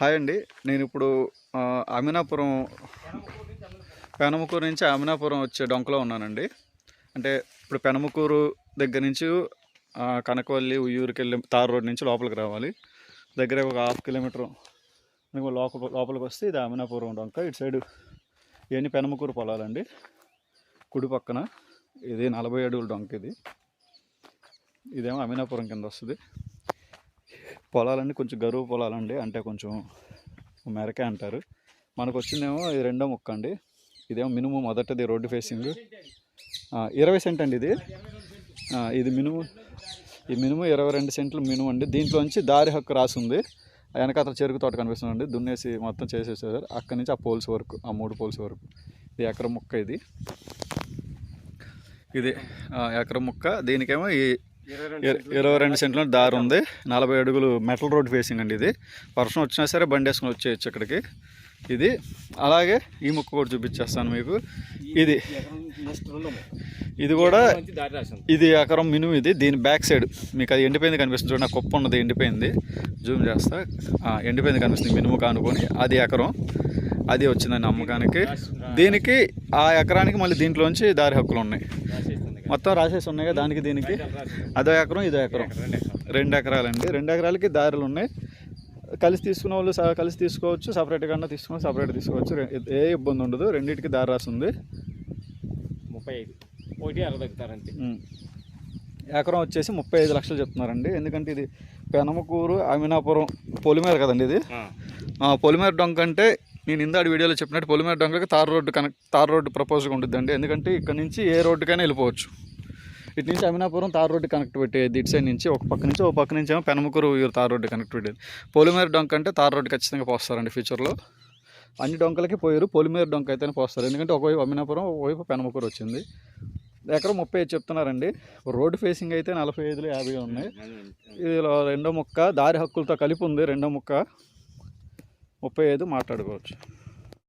Hi అండి. నేను ఇప్పుడు అమినాపురం పెనమకూరు నుంచి అమినాపురం వచ్చే డొంకలో ఉన్నానండి. అంటే ఇప్పుడు పెనమకూరు దగ్గర నుంచి కనకవల్లి ఉయ్యూరుకి వెళ్ళి తార్ రోడ్ నుంచి లోపలికి రావాలి. దగ్గర ఒక హాఫ్ కిలోమీటర్ లోపల లోపలికి వస్తే ఇది అమినాపురం డొంక. ఇటు సైడ్ ఇవన్నీ పెనమకూరు పొలాలండి. కుడి పక్కన ఇది నలభై అడుగుల డొంక ఇది. ఇదేమో అమినాపురం కింద వస్తుంది. పొలాలన్నీ కొంచెం గరువు పొలాలండి. అంటే కొంచెం మెరకే అంటారు. మనకు వచ్చిందేమో ఇది రెండో ముక్క అండి. ఇదేమో మినిమం మొదటిది రోడ్డు ఫేసింగ్. ఇరవై సెంట్ అండి ఇది. ఇది మినిమం ఈ మినిమం ఇరవై రెండు సెంట్లు మినిమం అండి. దీంట్లోంచి దారి హక్కు రాసి ఉంది ఆ వెనకాతల చెరుకు తోట కనిపిస్తుందండి. దున్నేసి మొత్తం చేసేసారు. అక్కడి నుంచి ఆ పోల్స్ వరకు ఆ మూడు పోల్స్ వరకు. ఇది ఎకరం ముక్క ఇది. ఇది ఎకరం ముక్క. దీనికేమో ఈ ఇరవై రెండు సెంట్ల దారి ఉంది. నలభై అడుగులు మెటల్ రోడ్ ఫేసింగ్ అండి ఇది. వర్షం వచ్చినా సరే బండి వేసుకొని వచ్చేయచ్చు ఇక్కడికి. ఇది అలాగే ఈ ముక్క కూడా చూపించేస్తాను మీకు. ఇది ఇది కూడా ఇది ఎకరం మినిమం ఇది. దీని బ్యాక్ సైడ్ మీకు అది ఎండిపోయింది కనిపిస్తుంది చూడండి. కుప్ప ఉన్నది ఎండిపోయింది. జూమ్ చేస్తా. ఎండిపోయింది కనిపిస్తుంది మినుము కానుకొని. అది ఎకరం. అది వచ్చిందండి అమ్మకానికి దీనికి ఆ ఎకరానికి మళ్ళీ దీంట్లోంచి దారి హక్కులు ఉన్నాయి. మొత్తం రాసేసి ఉన్నాయి దానికి దీనికి? అదో ఎకరం ఇదో ఎకరం. రెండు ఎకరాలండి. రెండు ఎకరాలకి దారులు ఉన్నాయి. కలిసి తీసుకున్న వాళ్ళు కలిసి తీసుకోవచ్చు సపరేట్గా అన్న తీసుకుని సపరేట్ తీసుకోవచ్చు. ఏ ఇబ్బంది ఉండదు. రెండింటికి దారి రాసి ఉంది. ముప్పై ఐదు. ఒకటి అరవై. ఎకరం వచ్చేసి ముప్పై ఐదు లక్షలు చెప్తున్నారండి. ఎందుకంటే ఇది పెనమకూరు అమినాపురం పొలిమేర కదండి ఇది? పొలిమేర డొంక అంటే నేను ఇందాడు వీడియోలో చెప్పినట్టు పొలిమేర డొంకకి tar road connect tar road ప్రపోజ్గా ఉంటుందండి ఎందుకంటే ఇక్కడ నుంచి ఏ రోడ్డుకైనా వెళ్ళిపోవచ్చు. ఇటు నుంచి అమినాపురం తార్ రోడ్డు కనెక్ట్ పెట్టేది ఇటు సైడ్ నుంచి ఒక పక్క నుంచి ఒక పక్క నుంచి ఏమో పెనమకూరు తార్ రోడ్డు కనెక్ట్ పెట్టేది. పొలిమేర డొంక అంటే తార్ రోడ్డు ఖచ్చితంగా పోస్తారండి ఫ్యూచర్లో. అన్ని డొంకలకి పోయారు పొలిమేర డొంక అయితేనే పోస్తారు. ఎందుకంటే ఒకవైపు అమినాపురం ఒకవైపు పెనమకూరు వచ్చింది. ఎకరం ముప్పై ఐదు చెప్తున్నారండి. రోడ్డు ఫేసింగ్ అయితే నలభై ఐదులు యాభై ఉన్నాయి. ఇది రెండో ముక్క దారి హక్కులతో కలిపి ఉంది రెండో ముక్క. ముప్పై ఐదు మాట్లాడుకోవచ్చు.